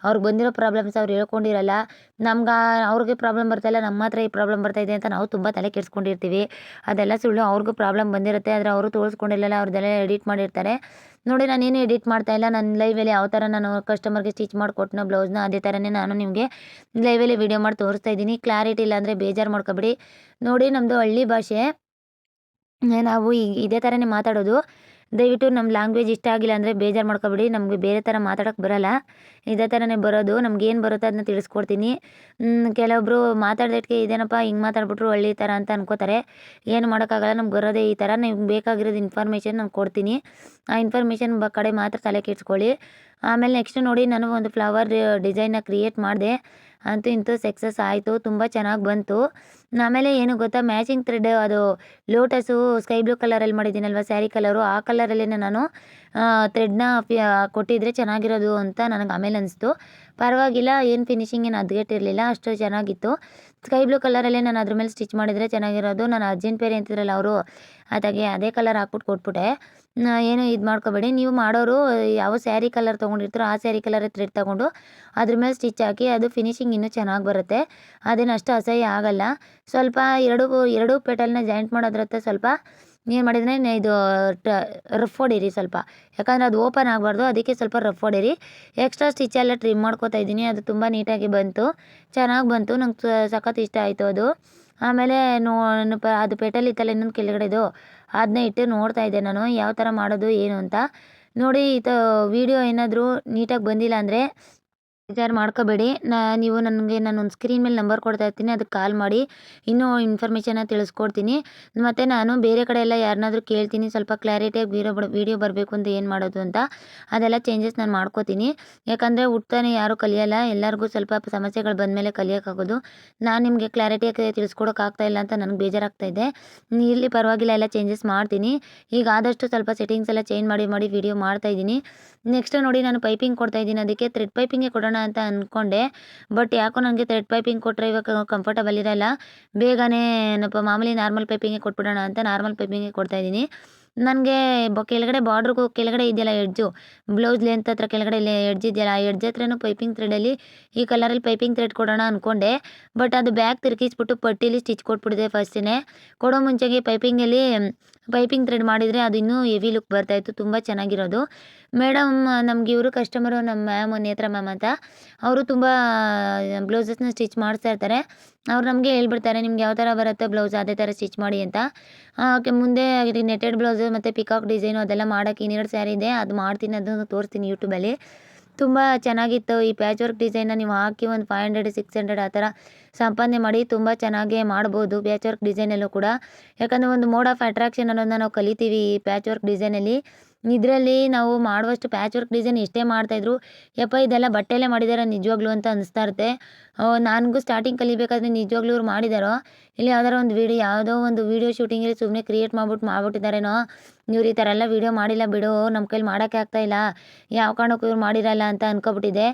ಅವ್ರಿಗೆ ಬಂದಿರೋ ಪ್ರಾಬ್ಲಮ್ಸ್ ಅವ್ರು ಹೇಳ್ಕೊಂಡಿರಲ್ಲ. ನಮ್ಗೆ ಅವ್ರಿಗೆ ಪ್ರಾಬ್ಲಮ್ ಬರ್ತಾಯಿಲ್ಲ ನಮ್ಮ ಹತ್ರ ಈ ಪ್ರಾಬ್ಲಮ್ ಬರ್ತಾಯಿದೆ ಅಂತ ನಾವು ತುಂಬ ತಲೆ ಕೆಡಿಸ್ಕೊಂಡಿರ್ತೀವಿ. ಅದೆಲ್ಲ ಸುಳ್ಳು, ಅವ್ರಿಗೂ ಪ್ರಾಬ್ಲಮ್ ಬಂದಿರುತ್ತೆ, ಆದರೆ ಅವರು ತೋರಿಸ್ಕೊಂಡಿರಲ್ಲ ಅವ್ರದ್ದೆಲ್ಲ ಎಡಿಟ್ ಮಾಡಿರ್ತಾರೆ. ನೋಡಿ ನಾನೇನು ಎಡಿಟ್ ಮಾಡ್ತಾ ಇಲ್ಲ. ನನ್ನ ಲೈವಲ್ಲಿ ಯಾವ ಥರ ನಾನು ಕಸ್ಟಮರ್ಗೆ ಸ್ಟಿಚ್ ಮಾಡಿಕೊಟ್ಟನ ಬ್ಲೌಸ್ನ ಅದೇ ಥರನೇ ನಾನು ನಿಮಗೆ ಲೈವಲ್ಲಿ ವೀಡಿಯೋ ಮಾಡಿ ತೋರಿಸ್ತಾ ಇದ್ದೀನಿ. ಕ್ಲಾರಿಟಿ ಇಲ್ಲ ಅಂದರೆ ಬೇಜಾರು ಮಾಡ್ಕೋಬೇಡಿ. ನೋಡಿ ನಮ್ಮದು ಹಳ್ಳಿ ಭಾಷೆ. ನಾವು ಈ, ಇದೇ ಥರನೇ ಮಾತಾಡೋದು. ದಯವಿಟ್ಟು ನಮ್ಮ ಲ್ಯಾಂಗ್ವೇಜ್ ಇಷ್ಟ ಆಗಿಲ್ಲ ಅಂದರೆ ಬೇಜಾರು ಮಾಡ್ಕೊಬೇಡಿ, ನಮಗೆ ಬೇರೆ ಥರ ಮಾತಾಡೋಕೆ ಬರೋಲ್ಲ. ಇದೇ ಥರನೇ ಬರೋದು ನಮ್ಗೇನು ಬರುತ್ತೋ ಅದನ್ನ ತಿಳಿಸ್ಕೊಡ್ತೀನಿ. ಕೆಲವೊಬ್ಬರು ಮಾತಾಡ್ದಕ್ಕೆ ಇದೇನಪ್ಪ, ಹಿಂಗೆ ಮಾತಾಡ್ಬಿಟ್ರು ಹಳ್ಳಿ ಥರ ಅಂತ ಅನ್ಕೋತಾರೆ. ಏನು ಮಾಡೋಕ್ಕಾಗಲ್ಲ, ನಮ್ಗೆ ಬರೋದೇ ಈ ಥರ ನಿಮ್ಗೆ ಬೇಕಾಗಿರೋದು ಇನ್ಫಾರ್ಮೇಷನ್ ನಾನು ಕೊಡ್ತೀನಿ. ಆ ಇನ್ಫಾರ್ಮೇಷನ್ ಬ, ಕಡೆ ಮಾತ್ರ ತಲೆ ಕೆಡಿಸ್ಕೊಳ್ಳಿ. ಆಮೇಲೆ ನೆಕ್ಸ್ಟ್ ನೋಡಿ ನಾನು ಒಂದು ಫ್ಲವರ್ ಡಿಸೈನ್ನ ಕ್ರಿಯೇಟ್ ಮಾಡಿದೆ. ಅಂತೂ ಇಂತೂ ಸಕ್ಸಸ್ ಆಯಿತು, ತುಂಬ ಚೆನ್ನಾಗಿ ಬಂತು. ಆಮೇಲೆ ಏನು ಗೊತ್ತಾ, ಮ್ಯಾಚಿಂಗ್ ಥ್ರೆಡ್ ಅದು ಲೋಟಸು ಸ್ಕೈ ಬ್ಲೂ ಕಲರಲ್ಲಿ ಮಾಡಿದ್ದೀನಲ್ವ, ಸ್ಯಾರಿ ಕಲರು, ಆ ಕಲರಲ್ಲೇ ನಾನು ಥ್ರೆಡ್ನ ಕೊಟ್ಟಿದ್ರೆ ಚೆನ್ನಾಗಿರೋದು ಅಂತ ನನಗೆ ಆಮೇಲೆ ಅನಿಸ್ತು. ಪರವಾಗಿಲ್ಲ, ಏನು ಫಿನಿಶಿಂಗ್ ಏನು ಅದ್ಗೆಟ್ಟಿರಲಿಲ್ಲ, ಅಷ್ಟು ಚೆನ್ನಾಗಿತ್ತು. ಸ್ಕೈ ಬ್ಲೂ ಕಲರಲ್ಲೇ ನಾನು ಅದ್ರ ಮೇಲೆ ಸ್ಟಿಚ್ ಮಾಡಿದರೆ ಚೆನ್ನಾಗಿರೋದು. ನಾನು ಅರ್ಜೆಂಟ್ ಪೇರೆ ಅಂತಿದ್ರಲ್ಲ ಅವರು, ಅದಾಗೆ ಅದೇ ಕಲರ್ ಹಾಕ್ಬಿಟ್ಟು ಕೊಟ್ಬಿಟ್ಟೆ. ಏನು ಇದು ಮಾಡ್ಕೋಬೇಡಿ. ನೀವು ಮಾಡೋರು ಯಾವ ಸ್ಯಾರಿ ಕಲರ್ ತೊಗೊಂಡಿರ್ತೀರೋ ಆ ಸ್ಯಾರಿ ಕಲರ್ ಥ್ರೆಡ್ ತೊಗೊಂಡು ಅದ್ರ ಮೇಲೆ ಸ್ಟಿಚ್ ಹಾಕಿ ಅದು ಫಿನಿಶಿಂಗ್ ಇನ್ನೂ ಚೆನ್ನಾಗಿ ಬರುತ್ತೆ. ಅದೇನು ಅಷ್ಟು ಅಸಹ್ಯ ಆಗಲ್ಲ. ಸ್ವಲ್ಪ ಎರಡು ಎರಡು ಪೆಟಲ್ನ ಜಾಯಿಂಟ್ ಮಾಡೋದ್ರ ಹತ್ರ ಸ್ವಲ್ಪ ಏನು ಮಾಡಿದ್ರೆ ಇದು ಟ ರಫ್ ಹೊಡೀರಿ ಸ್ವಲ್ಪ. ಯಾಕಂದರೆ ಅದು ಓಪನ್ ಆಗಬಾರ್ದು, ಅದಕ್ಕೆ ಸ್ವಲ್ಪ ರಫ್ ಹೊಡೀರಿ. ಎಕ್ಸ್ಟ್ರಾ ಸ್ಟಿಚ್ ಎಲ್ಲ ಟ್ರಿಮ್ ಮಾಡ್ಕೋತಾ ಇದ್ದೀನಿ. ಅದು ತುಂಬ ನೀಟಾಗಿ ಬಂತು. ಚೆನ್ನಾಗಿ ಬಂತು. ನಂಗೆ ಸಖತ್ ಇಷ್ಟ ಆಯಿತು ಅದು. ಆಮೇಲೆ ನೋ ಅದು ಪೆಟಲ್ ಇತ್ತಲ್ಲ ಇನ್ನೊಂದು ಕೆಳಗಡೆದು. ಅದನ್ನ ಇಟ್ಟು ನೋಡ್ತಾ ಇದ್ದೆ ನಾನು, ಯಾವ ಥರ ಮಾಡೋದು, ಏನು ಅಂತ. ನೋಡಿ, ಇದು ವೀಡಿಯೋ ಏನಾದರೂ ನೀಟಾಗಿ ಬಂದಿಲ್ಲ ಅಂದರೆ ಬೇಜಾರು ಮಾಡ್ಕೋಬೇಡಿ. ನಾ, ನೀವು ನನಗೆ, ನಾನು ಒಂದು ಸ್ಕ್ರೀನ್ ಮೇಲೆ ನಂಬರ್ ಕೊಡ್ತಾ ಇರ್ತೀನಿ ಅದಕ್ಕೆ ಕಾಲ್ ಮಾಡಿ. ಇನ್ನೂ ಇನ್ಫಾರ್ಮೇಷನ್ನ ತಿಳಿಸ್ಕೊಡ್ತೀನಿ. ಮತ್ತು ನಾನು ಬೇರೆ ಕಡೆ ಎಲ್ಲ ಯಾರನ್ನಾದ್ರೂ ಕೇಳ್ತೀನಿ, ಸ್ವಲ್ಪ ಕ್ಲಾರಿಟಿಯಾಗಿ ವೀಡಿಯೋ ವೀಡಿಯೋ ಬರಬೇಕು ಅಂತ ಏನು ಮಾಡೋದು ಅಂತ, ಅದೆಲ್ಲ ಚೇಂಜಸ್ ನಾನು ಮಾಡ್ಕೋತೀನಿ. ಯಾಕಂದರೆ ಹುಟ್ತಾನೆ ಯಾರೂ ಕಲಿಯಲ್ಲ, ಎಲ್ಲರಿಗೂ ಸ್ವಲ್ಪ ಸಮಸ್ಯೆಗಳು ಬಂದಮೇಲೆ ಕಲಿಯೋಕ್ಕಾಗೋದು. ನಾನು ನಿಮಗೆ ಕ್ಲಾರಿಟಿಯಾಗಿ ತಿಳಿಸ್ಕೊಡೋಕ್ಕಾಗ್ತಾ ಇಲ್ಲ ಅಂತ ನನಗೆ ಬೇಜಾರಾಗ್ತಾ ಇದೆ. ಇಲ್ಲಿ ಪರವಾಗಿಲ್ಲ, ಎಲ್ಲ ಚೇಂಜಸ್ ಮಾಡ್ತೀನಿ. ಈಗ ಆದಷ್ಟು ಸ್ವಲ್ಪ ಸೆಟ್ಟಿಂಗ್ಸ್ ಎಲ್ಲ ಚೇಂಜ್ ಮಾಡಿ ಮಾಡಿ ವೀಡಿಯೋ ಮಾಡ್ತಾಯಿದ್ದೀನಿ ನೆಕ್ಸ್ಟ್ ನೋಡಿ ನಾನು ಪೈಪಿಂಗ್ ಕೊಡ್ತಾ ಇದ್ದೀನಿ, ಅದಕ್ಕೆ ಥ್ರೆಡ್ ಪೈಪಿಂಗೇ ಕೊಡೋಣ ಅಂತ ಅಂದ್ಕೊಂಡೆ ಬಟ್ ಯಾಕೋ ನನಗೆ ಥ್ರೆಡ್ ಪೈಪಿಂಗ್ ಕೊಟ್ಟರೆ ಇವಾಗ ಕಂಫರ್ಟಬಲ್ ಇರಲ್ಲ. ಬೇಗನೆ ಏನಪ್ಪ, ಮಾಮೂಲಿ ನಾರ್ಮಲ್ ಪೈಪಿಂಗೇ ಕೊಟ್ಬಿಡೋಣ ಅಂತ ನಾರ್ಮಲ್ ಪೈಪಿಂಗೇ ಕೊಡ್ತಾ ಇದ್ದೀನಿ. ನನಗೆ ಬ, ಕೆಳಗಡೆ ಬಾರ್ಡ್ರಿಗೂ ಕೆಳಗಡೆ ಇದೆಯಲ್ಲ ಎಡ್ಜು ಬ್ಲೌಸ್ ಲೆಂತ್ ಹತ್ರ ಕೆಳಗಡೆ ಎಡ್ಜ್ ಇದೆಯಲ್ಲ, ಆ ಎಡ್ಜ್ ಹತ್ರನೂ ಪೈಪಿಂಗ್ ಥ್ರೆಡಲ್ಲಿ ಈ ಕಲರಲ್ಲಿ ಪೈಪಿಂಗ್ ಥ್ರೆಡ್ ಕೊಡೋಣ ಅಂದ್ಕೊಂಡೆ ಬಟ್ ಅದು ಬ್ಯಾಗ್ ತಿರುಗಿಸ್ಬಿಟ್ಟು ಪಟ್ಟಿಲಿ ಸ್ಟಿಚ್ ಕೊಟ್ಬಿಟ್ಟಿದೆ ಫಸ್ಟಿನೇ ಕೊಡೋ ಮುಂಚೆಗೆ ಪೈಪಿಂಗಲ್ಲಿ ಪೈಪಿಂಗ್ ಥ್ರೆಡ್ ಮಾಡಿದರೆ ಅದು ಇನ್ನೂ ಹೆವಿ ಲುಕ್ ಬರ್ತಾಯಿತ್ತು ತುಂಬ ಚೆನ್ನಾಗಿರೋದು. ಮೇಡಮ್ ನಮ್ಗೆ ಇವರು ಕಸ್ಟಮರು ನಮ್ಮ ಮ್ಯಾಮ್ ನೇತ್ರ ಮ್ಯಾಮ್ ಅಂತ, ಅವರು ತುಂಬ ಬ್ಲೌಸಸ್ನ ಸ್ಟಿಚ್ ಮಾಡಿಸ್ತಾ ಇರ್ತಾರೆ. ಅವ್ರು ನಮಗೆ ಹೇಳ್ಬಿಡ್ತಾರೆ, ನಿಮ್ಗೆ ಯಾವ ಥರ ಬರುತ್ತೆ ಬ್ಲೌಸ್ ಅದೇ ಥರ ಸ್ಟಿಚ್ ಮಾಡಿ ಅಂತ. ಓಕೆ, ಮುಂದೆ ನೆಟೆಡ್ ಬ್ಲೌಸು ಮತ್ತು ಪಿಕಾಕ್ ಡಿಸೈನು ಅದೆಲ್ಲ ಮಾಡೋಕ್ಕೆ ಇನ್ನೆರಡು ಸ್ಯಾರಿ ಇದೆ, ಅದು ಮಾಡ್ತೀನಿ, ಅದನ್ನು ತೋರಿಸ್ತೀನಿ ಯೂಟ್ಯೂಬಲ್ಲಿ ತುಂಬ ಚೆನ್ನಾಗಿತ್ತು, ಈ ಪ್ಯಾಚ್ ವರ್ಕ್ ಡಿಸೈನ್ನ ನೀವು ಹಾಕಿ ಒಂದು ಫೈವ್ ಹಂಡ್ರೆಡ್ ಸಿಕ್ಸ್ ಹಂಡ್ರೆಡ್ ಆ ಥರ ಸಂಪಾದನೆ ಮಾಡಿ ತುಂಬ ಚೆನ್ನಾಗಿ ಮಾಡ್ಬೋದು ಪ್ಯಾಚ್ ವರ್ಕ್ ಡಿಸೈನಲ್ಲೂ ಕೂಡ. ಯಾಕಂದರೆ ಒಂದು ಮೋಡ್ ಆಫ್ ಅಟ್ರಾಕ್ಷನ್ ಅನ್ನೋದನ್ನ ನಾವು ಕಲಿತೀವಿ ಈ ಪ್ಯಾಚ್ ವರ್ಕ್ ಡಿಸೈನಲ್ಲಿ ಇದರಲ್ಲಿ ನಾವು ಮಾಡುವಷ್ಟು ಪ್ಯಾಚ್ ವರ್ಕ್ ಡಿಸೈನ್ ಎಷ್ಟೇ ಮಾಡ್ತಾಯಿದ್ರು. ಯಪ್ಪ, ಇದೆಲ್ಲ ಬಟ್ಟೆಯಲ್ಲೇ ಮಾಡಿದಾರೆ ನಿಜವಾಗ್ಲೂ ಅಂತ ಅನಿಸ್ತಾ ಇರುತ್ತೆ. ನನಗೂ ಸ್ಟಾರ್ಟಿಂಗ್ ಕಲಿಬೇಕಾದ್ರೆ ನಿಜವಾಗ್ಲೂ ಇವ್ರು ಮಾಡಿದಾರೋ? ಇಲ್ಲಿ ಯಾವ್ದಾರ ಒಂದು ವೀಡಿಯೋ ಯಾವುದೋ ಒಂದು ವೀಡಿಯೋ ಶೂಟಿಂಗಲ್ಲಿ ಸುಮ್ಮನೆ ಕ್ರಿಯೇಟ್ ಮಾಡ್ಬಿಟ್ಟು ಮಾಡ್ಬಿಟ್ಟಿದ್ದಾರೇನೋ? ಇವ್ರು ಈ ಥರ ಎಲ್ಲ ವೀಡಿಯೋ ಮಾಡಿಲ್ಲ ಬಿಡು ನಮ್ಮ ಕೈಲಿ ಮಾಡೋಕ್ಕೆ ಆಗ್ತಾಯಿಲ್ಲ ಯಾವ ಕಾರಣಕ್ಕೂ ಇವ್ರು ಮಾಡಿರಲ್ಲ ಅಂತ ಅನ್ಕೊಬಿಟ್ಟಿದೆ.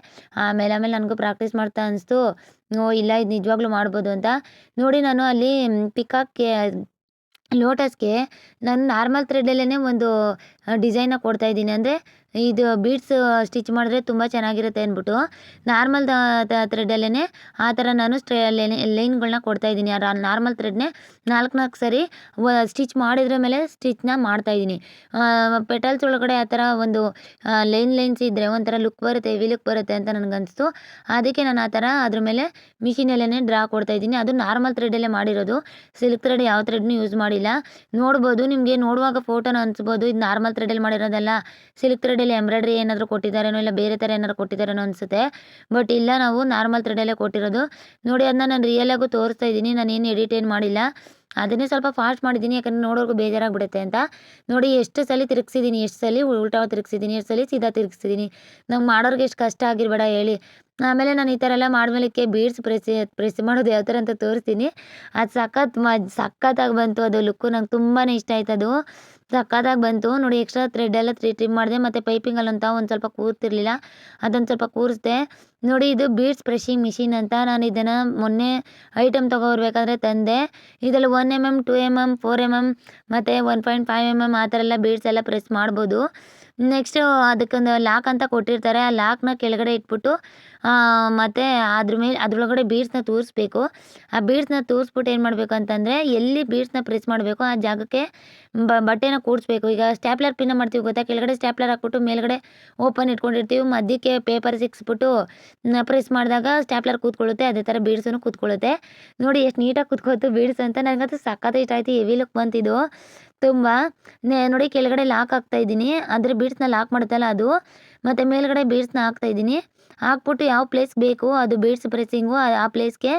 ಆಮೇಲೆ ಆಮೇಲೆ ನನಗೂ ಪ್ರಾಕ್ಟೀಸ್ ಮಾಡ್ತಾ ಅನಿಸ್ತು. ಇಲ್ಲ, ಇದು ನಿಜವಾಗ್ಲೂ ಮಾಡ್ಬೋದು ಅಂತ. ನೋಡಿ, ನಾನು ಅಲ್ಲಿ ಪಿಕಾಕ್ಗೆ ಲೋಟಸ್ಗೆ ನಾನು ನಾರ್ಮಲ್ ಥ್ರೆಡ್ಡಲ್ಲೇ ಒಂದು ಡಿಸೈನ ಕೊಡ್ತಾಯಿದ್ದೀನಿ ಅಂದರೆ ಇದು ಬೀಡ್ಸ್ ಸ್ಟಿಚ್ ಮಾಡಿದ್ರೆ ತುಂಬ ಚೆನ್ನಾಗಿರುತ್ತೆ ಅಂದ್ಬಿಟ್ಟು. ನಾರ್ಮಲ್ ಥ್ರೆಡಲ್ಲೇ ಆ ಥರ ನಾನು ಸ್ಟ್ರೇ ಲೈನ್ಗಳನ್ನ ಕೊಡ್ತಾಯಿದ್ದೀನಿ ಆ ನಾರ್ಮಲ್ ಥ್ರೆಡ್ನೇ ನಾಲ್ಕು ನಾಲ್ಕು ಸರಿ ಸ್ಟಿಚ್ ಮಾಡಿದ್ರ ಮೇಲೆ ಸ್ಟಿಚ್ನ ಮಾಡ್ತಾಯಿದ್ದೀನಿ ಪೆಟಲ್ಸ್ ಒಳಗಡೆ ಆ ಥರ ಒಂದು ಲೈನ್ ಲೈನ್ಸ್ ಇದ್ದರೆ ಒಂಥರ ಲುಕ್ ಬರುತ್ತೆ ಹೆವಿ ಲುಕ್ ಬರುತ್ತೆ ಅಂತ ನನಗನ್ನಿಸ್ತು ಅದಕ್ಕೆ ನಾನು ಆ ಥರ ಅದ್ರ ಮೇಲೆ ಮಿಷಿನಲ್ಲೇ ಡ್ರಾ ಕೊಡ್ತಾಯಿದ್ದೀನಿ ಅದು ನಾರ್ಮಲ್ ಥ್ರೆಡಲ್ಲೇ ಮಾಡಿರೋದು. ಸಿಲ್ಕ್ ಥ್ರೆಡ್ ಯಾವ ಥ್ರೆಡ್ನೂ ಯೂಸ್ ಮಾಡಿಲ್ಲ. ನೋಡ್ಬೋದು, ನಿಮಗೆ ನೋಡುವಾಗ ಫೋಟೋನ ಅನಿಸ್ಬೋದು. ಇದು ನಾರ್ಮಲ್ ಥ್ರೆಡಲ್ಲಿ ಮಾಡಿರೋದಲ್ಲ ಸಿಲ್ಕ್ ಥ್ರೆಡಲ್ಲಿ ಎಂಬ್ರಾಯ್ಡ್ರಿ ಏನಾದರೂ ಕೊಟ್ಟಿದ್ದಾರೇನೋ ಇಲ್ಲ ಬೇರೆ ಥರ ಏನಾದ್ರು ಕೊಟ್ಟಿದ್ದಾರೇನೋ ಅನಿಸುತ್ತೆ. ಬಟ್ ಇಲ್ಲ ನಾವು ನಾರ್ಮಲ್ ಥ್ರೆಡಲ್ಲೇ ಕೊಟ್ಟಿರೋದು. ನೋಡಿ ಅದನ್ನ ನಾನು ರಿಯಲಾಗೂ ತೋರಿಸ್ತಾ ಇದ್ದೀನಿ. ನಾನೇನು ಎಡಿಟ್ ಏನು ಮಾಡಿಲ್ಲ. ಅದನ್ನೇ ಸ್ವಲ್ಪ ಫಾಸ್ಟ್ ಮಾಡಿದ್ದೀನಿ. ಯಾಕಂದರೆ ನೋಡೋರ್ಗು ಬೇಜಾರಾಗ್ಬಿಡುತ್ತೆ ಅಂತ. ನೋಡಿ ಎಷ್ಟು ಸಲ ತಿರುಗಿಸಿದ್ದೀನಿ, ಎಷ್ಟು ಸಲ ಉಲ್ಟಾ ತಿರುಗಿಸಿದ್ದೀನಿ, ಎಷ್ಟು ಸಲ ಸೀದಾ ತಿರುಗಿಸಿದ್ದೀನಿ. ನಂಗೆ ಮಾಡೋರ್ಗೆ ಎಷ್ಟು ಕಷ್ಟ ಆಗಿರ್ಬೇಡ ಹೇಳಿ. ಆಮೇಲೆ ನಾನು ಈ ಥರ ಎಲ್ಲ ಮಾಡಿದ್ಮೇಲಕ್ಕೆ ಬೀಡ್ಸ್ ಪ್ರೆಸ್ ಪ್ರೆಸ್ ಮಾಡೋದು ಯಾವ ಥರ ಅಂತ ತೋರಿಸ್ತೀನಿ. ಅದು ಸಖತ್ ಮ, ಸಖತ್ತಾಗಿ ಬಂತು ಅದು ಲುಕ್ಕು ನಂಗೆ ತುಂಬಾ ಇಷ್ಟ ಆಯ್ತು ಅದು ಸಖತ್ತಾಗಿ ಬಂತು. ನೋಡಿ ಎಕ್ಸ್ಟ್ರಾ ಥ್ರೆಡ್ ಎಲ್ಲ ತ್ರೀ ಟ್ರಿಮ್ ಮಾಡಿದೆ, ಮತ್ತು ಪೈಪಿಂಗಲ್ಲಂತ ಒಂದು ಸ್ವಲ್ಪ ಕೂರ್ತಿರ್ಲಿಲ್ಲ. ಅದೊಂದು ಸ್ವಲ್ಪ ಕೂರಿಸ್ದೆ. ನೋಡಿ ಇದು ಬೀಡ್ಸ್ ಪ್ರೆಷಿಂಗ್ ಮಿಷಿನ್ ಅಂತ ನಾನು ಇದನ್ನು ಮೊನ್ನೆ ಐಟಮ್ ತೊಗೊಬರ್ಬೇಕಾದ್ರೆ ತಂದೆ. ಇದರಲ್ಲಿ one m m two m m four m m ಮತ್ತು one point five m m ಆ ಥರ ಎಲ್ಲ ಬೀಡ್ಸ್ ಎಲ್ಲ ಪ್ರೆಸ್ ಮಾಡ್ಬೋದು. ನೆಕ್ಸ್ಟು ಅದಕ್ಕೊಂದು ಲಾಕ್ ಅಂತ ಕೊಟ್ಟಿರ್ತಾರೆ. ಆ ಲಾಕ್ನ ಕೆಳಗಡೆ ಇಟ್ಬಿಟ್ಟು ಮತ್ತು ಅದ್ರ ಮೇಲೆ, ಅದರೊಳಗಡೆ ಬೀಡ್ಸ್ನ ತೋರಿಸ್ಬೇಕು. ಆ ಬೀಡ್ಸ್ನ ತೋರಿಸ್ಬಿಟ್ಟು ಏನು ಮಾಡಬೇಕು ಅಂತಂದರೆ, ಎಲ್ಲಿ ಬೀಡ್ಸ್ನ ಪ್ರೆಸ್ ಮಾಡಬೇಕು, ಆ ಜಾಗಕ್ಕೆ ಬಟ್ಟೆನ ಕೂಡಿಸ್ಬೇಕು. ಈಗ ಸ್ಟ್ಯಾಪ್ಲರ್ ಪಿನ್ನ ಮಾಡ್ತೀವಿ ಗೊತ್ತಾ? ಕೆಳಗಡೆ ಸ್ಟ್ಯಾಪ್ಲರ್ ಹಾಕ್ಬಿಟ್ಟು, ಮೇಲ್ಗಡೆ ಓಪನ್ ಇಟ್ಕೊಂಡಿರ್ತೀವಿ. ಮಧ್ಯಕ್ಕೆ ಪೇಪರ್ ಸಿಕ್ಸ್ಬಿಟ್ಟು ಪ್ರೆಸ್ ಮಾಡಿದಾಗ ಸ್ಟ್ಯಾಪ್ಲರ್ ಕೂತ್ಕೊಳ್ಳುತ್ತೆ, ಅದೇ ಥರ ಬೀಡ್ಸೂ ಕೂತ್ಕೊಳ್ಳುತ್ತೆ. ನೋಡಿ ಎಷ್ಟು ನೀಟಾಗಿ ಕೂತ್ಕೋತು ಬೀಡ್ಸ್ ಅಂತ. ನನಗಂತೂ ಸಖತ್ ಇಷ್ಟ ಆಯಿತು. ಹೆವಿ ಲುಕ್ ಬಂತಿದ್ದು ತುಂಬ. ನೋಡಿ ಕೆಳಗಡೆ ಲಾಕ್ ಹಾಕ್ತಾಯಿದ್ದೀನಿ ಅಂದರೆ ಬೀಡ್ಸ್ನ ಲಾಕ್ ಮಾಡುತ್ತಲ್ಲ ಅದು. ಮತ್ತು ಮೇಲ್ಗಡೆ ಬೀಡ್ಸ್ನ ಹಾಕ್ತಾಯಿದ್ದೀನಿ ಹಾಕ್ಬಿಟ್ಟು ಯಾವ ಪ್ಲೇಸ್ಗೆ ಬೇಕು, ಅದು ಬೀಡ್ಸ್ ಪ್ರೆಸ್ಸಿಂಗು ಆ ಪ್ಲೇಸ್ಗೆ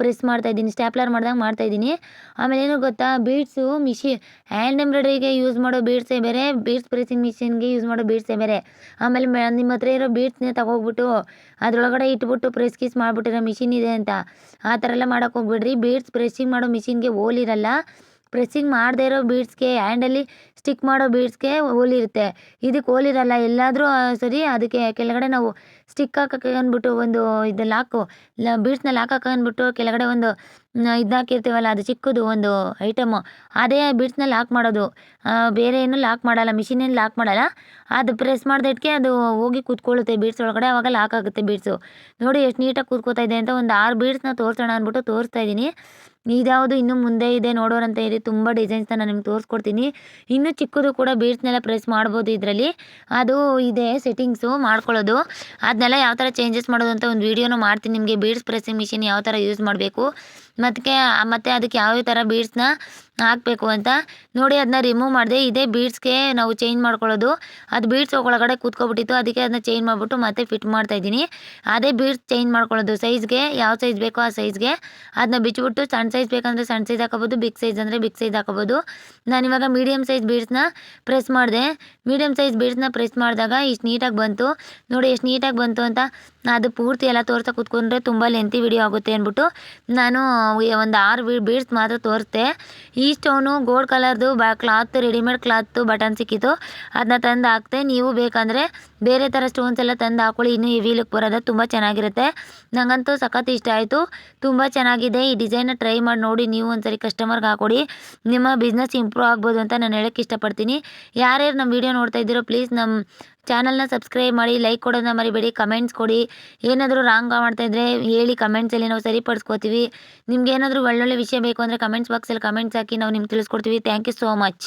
ಪ್ರೆಸ್ ಮಾಡ್ತಾಯಿದ್ದೀನಿ ಸ್ಟ್ಯಾಪ್ಲರ್ ಮಾಡ್ದಂಗೆ ಮಾಡ್ತಾಯಿದ್ದೀನಿ ಆಮೇಲೆ ಏನು ಗೊತ್ತಾ ಬೀಡ್ಸು ಮಿಷಿ ಹ್ಯಾಂಡ್ ಎಂಬ್ರಾಯ್ಡ್ರಿಗೆ ಯೂಸ್ ಮಾಡೋ ಬೀಡ್ಸೇ ಬೇರೆ ಬೀಡ್ಸ್ ಪ್ರೆಸ್ಸಿಂಗ್ ಮಿಷಿನ್ಗೆ ಯೂಸ್ ಮಾಡೋ ಬೀಡ್ಸೇ ಬೇರೆ. ಆಮೇಲೆ ನಿಮ್ಮ ಹತ್ರ ಇರೋ ಬೀಡ್ಸ್ನೇ ತಗೋಗ್ಬಿಟ್ಟು, ಅದರೊಳಗಡೆ ಇಟ್ಬಿಟ್ಟು ಪ್ರೆಸ್ ಗೀಸ್ ಮಾಡಿಬಿಟ್ಟಿರೋ ಮಿಷಿನ್ ಇದೆ ಅಂತ. ಆ ಥರ ಎಲ್ಲ ಮಾಡೋಕ್ಕೆ ಹೋಗ್ಬಿಡ್ರಿ. ಬೀಡ್ಸ್ ಪ್ರೆಸ್ಸಿಂಗ್ ಮಾಡೋ ಮಿಷಿನ್ಗೆ ಹೋಲಿರಲ್ಲ ಪ್ರೆಸ್ಸಿಂಗ್ ಮಾಡದೇ ಇರೋ ಬೀಡ್ಸ್ಗೆ ಹ್ಯಾಂಡಲ್ಲಿ ಸ್ಟಿಕ್ ಮಾಡೋ ಬೀಡ್ಸ್ಗೆ ಹೋಲಿರುತ್ತೆ ಇದಕ್ಕೆ ಹೋಲಿರಲ್ಲ ಎಲ್ಲಾದರೂ ಸರಿ, ಅದಕ್ಕೆ ಕೆಳಗಡೆ ನಾವು ಸ್ಟಿಕ್ ಹಾಕಕ್ಕೆ ಅಂದ್ಬಿಟ್ಟು ಒಂದು ಇದು ಲಾಕು. ಲ ಬೀಡ್ಸ್ನ ಲಾಕ್ ಹಾಕೊಂಡ್ಬಿಟ್ಟು ಕೆಳಗಡೆ ಒಂದು ಇದು ಹಾಕಿರ್ತೀವಲ್ಲ, ಅದು ಚಿಕ್ಕದು ಒಂದು ಐಟಮು ಅದೇ ಬೀಡ್ಸ್ನ ಲಾಕ್ ಮಾಡೋದು. ಬೇರೆ ಏನು ಲಾಕ್ ಮಾಡಲ್ಲ ಮಿಷಿನೇನು ಲಾಕ್ ಮಾಡಲ್ಲ. ಅದು ಪ್ರೆಸ್ ಮಾಡಿದಕ್ಕೆ ಅದು ಹೋಗಿ ಕೂತ್ಕೊಳ್ಳುತ್ತೆ ಬೀಡ್ಸ್ ಒಳಗಡೆ. ಅವಾಗ ಲಾಕ್ ಆಗುತ್ತೆ ಬೀಡ್ಸು ನೋಡಿ, ಎಷ್ಟು ನೀಟಾಗಿ ಕೂತ್ಕೋತಾ ಇದೆ ಅಂತ ಒಂದು ಆರು ಬೀಡ್ಸ್ನ ತೋರಿಸೋಣ ಅಂದ್ಬಿಟ್ಟು ತೋರಿಸ್ತಾ ಇದ್ದೀನಿ ಇದ್ಯಾವುದು ಇನ್ನೂ ಮುಂದೆ ಇದೆ ನೋಡೋರಂತ. ಇದೆ ತುಂಬ ಡಿಸೈನ್ಸ್ನ ನಾನು ನಿಮ್ಗೆ ತೋರಿಸ್ಕೊಡ್ತೀನಿ. ಇನ್ನೂ ಚಿಕ್ಕದು ಕೂಡ ಬೀಡ್ಸ್ನೆಲ್ಲ ಪ್ರೆಸ್ ಮಾಡ್ಬೋದು ಇದರಲ್ಲಿ. ಅದು ಇದೆ ಸೆಟ್ಟಿಂಗ್ಸು ಮಾಡ್ಕೊಳ್ಳೋದು. ಅದನ್ನೆಲ್ಲ ಯಾವ ಥರ ಚೇಂಜಸ್ ಮಾಡೋದು ಅಂತ ಒಂದು ವೀಡಿಯೋನೂ ಮಾಡ್ತೀನಿ. ನಿಮಗೆ ಬೀಡ್ಸ್ ಪ್ರೆಸ್ಸಿಂಗ್ ಮಿಷಿನ್ ಯಾವ ಥರ ಯೂಸ್ ಮಾಡಬೇಕು. ಮತ್ತು ಮತ್ತು ಅದಕ್ಕೆ ಯಾವ ಥರ ಬೀಡ್ಸ್ನ ಹಾಕಬೇಕು ಅಂತ ನೋಡಿ ಅದನ್ನ ರಿಮೂವ್ ಮಾಡಿದೆ. ಇದೇ ಬೀಡ್ಸ್ಗೆ ನಾವು ಚೇಂಜ್ ಮಾಡ್ಕೊಳ್ಳೋದು. ಅದು ಬೀಡ್ಸ್ ಒಳಗಡೆ ಕೂತ್ಕೊಬಿಟ್ಟಿತ್ತು. ಅದಕ್ಕೆ ಅದನ್ನ ಚೇಂಜ್ ಮಾಡಿಬಿಟ್ಟು ಮತ್ತೆ ಫಿಟ್ ಮಾಡ್ತಾ ಇದ್ದೀನಿ. ಅದೇ ಬೀಡ್ಸ್ ಚೇಂಜ್ ಮಾಡ್ಕೊಳ್ಳೋದು. ಸೈಜ್ಗೆ ಯಾವ ಸೈಜ್ ಬೇಕೋ ಆ ಸೈಜ್ಗೆ ಅದನ್ನ ಬಿಚ್ಚಿಬಿಟ್ಟು ಸಣ್ಣ ಸೈಜ್ ಬೇಕಂದರೆ ಸಣ್ಣ ಸೈಜ್ ಹಾಕೋಬೋದು ಬಿಗ್ ಸೈಜ್ ಅಂದರೆ ಬಿಗ್ ಸೈಜ್ ಹಾಕೋಬೋದು ಇವಾಗ ಮೀಡಿಯಮ್ ಸೈಜ್ ಬೀಡ್ಸ್ನ ಪ್ರೆಸ್ ಮಾಡಿದೆ. ಮೀಡಿಯಮ್ ಸೈಜ್ ಬೀಡ್ಸ್ನ ಪ್ರೆಸ್ ಮಾಡಿದಾಗ ಇಷ್ಟು ನೀಟಾಗಿ ಬಂತು. ನೋಡಿ ಎಷ್ಟು ನೀಟಾಗಿ ಬಂತು ಅಂತ. ಅದು ಪೂರ್ತಿ ಎಲ್ಲ ತೋರ್ಸಕ್ಕೆ ಕೂತ್ಕೊಂಡ್ರೆ ತುಂಬ ಲೆಂತಿ ವಿಡಿಯೋ ಆಗುತ್ತೆ ಅಂದ್ಬಿಟ್ಟು ನಾನು ಒಂದು ಆರು ಬೀಡ್ಸ್ ಮಾತ್ರ ತೋರಿಸ್ದೆ. ಈ ಸ್ಟೋನು ಗೋಲ್ಡ್ ಕಲರ್ದು, ಬ ಕ್ಲಾತ್ ರೆಡಿಮೇಡ್ ಕ್ಲಾತು ಬಟನ್ ಸಿಕ್ಕಿತ್ತು ಅದನ್ನ ತಂದು ಹಾಕ್ತೆ ನೀವು ಬೇಕಂದರೆ ಬೇರೆ ಥರ ಸ್ಟೋನ್ಸ್ ಎಲ್ಲ ತಂದು ಹಾಕೊಳ್ಳಿ. ಇನ್ನೂ ಈ ಲುಕ್ ಬರೋದು ತುಂಬ ಚೆನ್ನಾಗಿರುತ್ತೆ. ನನಗಂತೂ ಸಖತ್ ಇಷ್ಟ ಆಯಿತು. ತುಂಬ ಚೆನ್ನಾಗಿದೆ. ಈ ಡಿಸೈನ್ನ ಟ್ರೈ ಮಾಡಿ ನೋಡಿ, ನೀವು ಒಂದ್ಸರಿ ಕಸ್ಟಮರ್ಗೆ ಹಾಕೊಡಿ. ನಿಮ್ಮ ಬಿಸ್ನೆಸ್ ಇಂಪ್ರೂವ್ ಆಗ್ಬೋದು ಅಂತ ನಾನು ಹೇಳೋಕ್ಕೆ ಇಷ್ಟಪಡ್ತೀನಿ. ಯಾರ್ಯಾರು ನಮ್ಮ ವೀಡಿಯೋ ನೋಡ್ತಾ ಇದ್ದೀರೋ, ಪ್ಲೀಸ್ ನಮ್ಮ ಚಾನಲ್ನ ಸಬ್ಸ್ಕ್ರೈಬ್ ಮಾಡಿ, ಲೈಕ್ ಕೊಡೋದನ್ನ ಮರಿಬೇಡಿ, ಕಮೆಂಟ್ಸ್ ಕೊಡಿ. ಏನಾದರೂ ರಾಂಗ್ ಮಾಡ್ತಾಯಿದ್ರೆ ಹೇಳಿ ಕಮೆಂಟ್ಸಲ್ಲಿ ನಾವು ಸರಿಪಡಿಸ್ಕೋತೀವಿ. ನಿಮ್ಗೆ ಏನಾದರೂ ಒಳ್ಳೊಳ್ಳೆ ವಿಷಯ ಬೇಕು ಅಂದರೆ ಕಮೆಂಟ್ಸ್ ಬಾಕ್ಸಲ್ಲಿ ಕಮೆಂಟ್ಸ್ ಹಾಕಿ ನಾವು ನಿಮ್ಗೆ ತಿಳಿಸ್ಕೊಡ್ತೀವಿ. Thank you so much